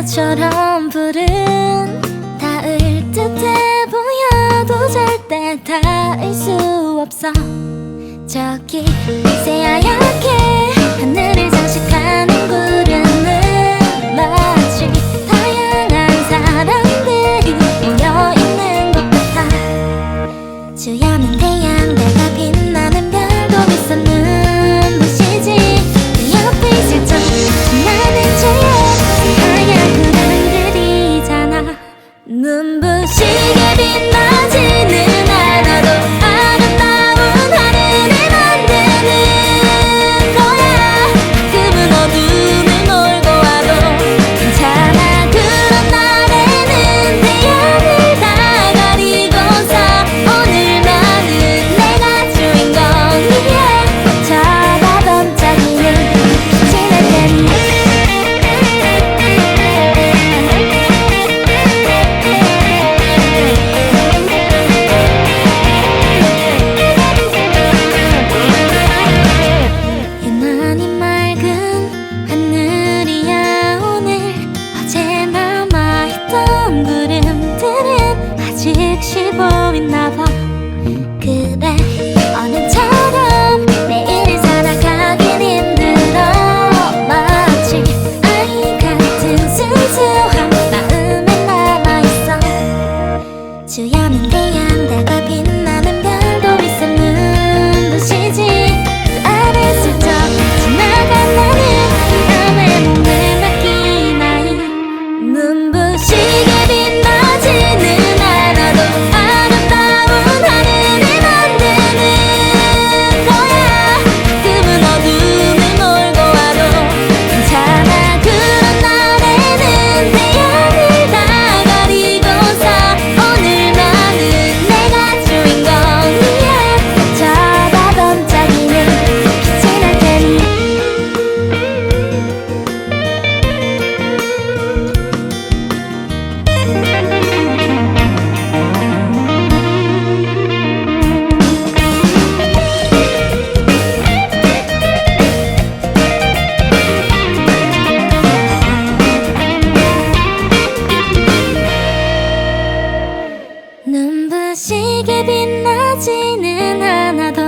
새처럼 푸른 닿을 듯해 보여도 절대 닿을 수 없어. 저기 새하얀 눈부시게 빛나 시계 빛나지는 않아도